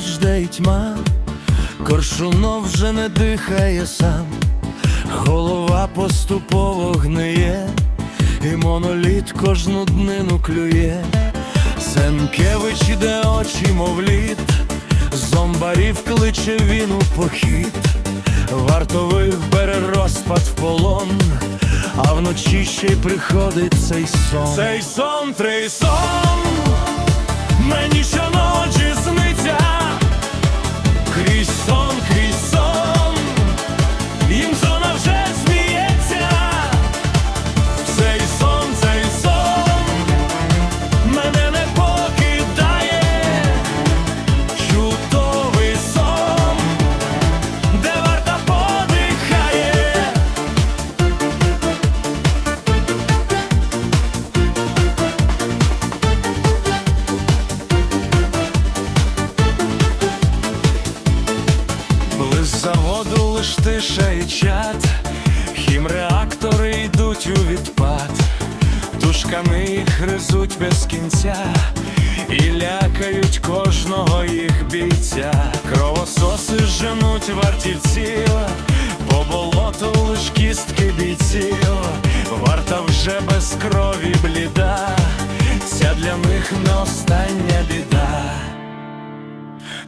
жде й тьма, коршунов вже не дихає сам, голова поступово гниє, і моноліт кожну днину клює. Сенкевич іде очі, мов лід, зомбарів кличе він у похід, вартових бере розпад в полон, а вночі ще й приходить цей сон. Цей сон, трий сон, мені щоночі крізь сон, крізь заводу лиш тиша і чат, хімреактори йдуть у відпад, тушкани їх гризуть без кінця. І лякають кожного їх бійця. Кровососи женуть вартівців, по болоту лиш кістки бійців, варта вже без крові бліда, ця для них не остання біда.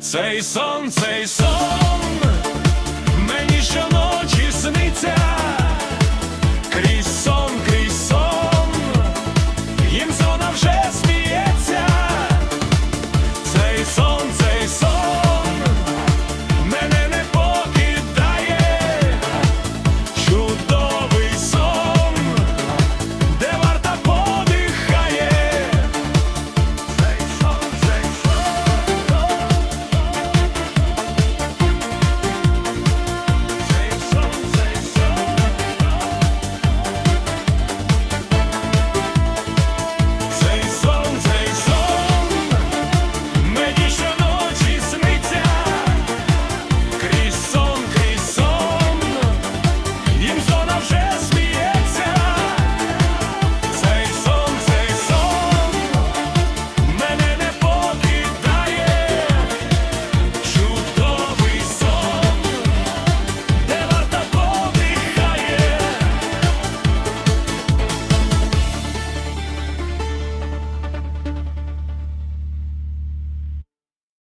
Цей сон, цей сон,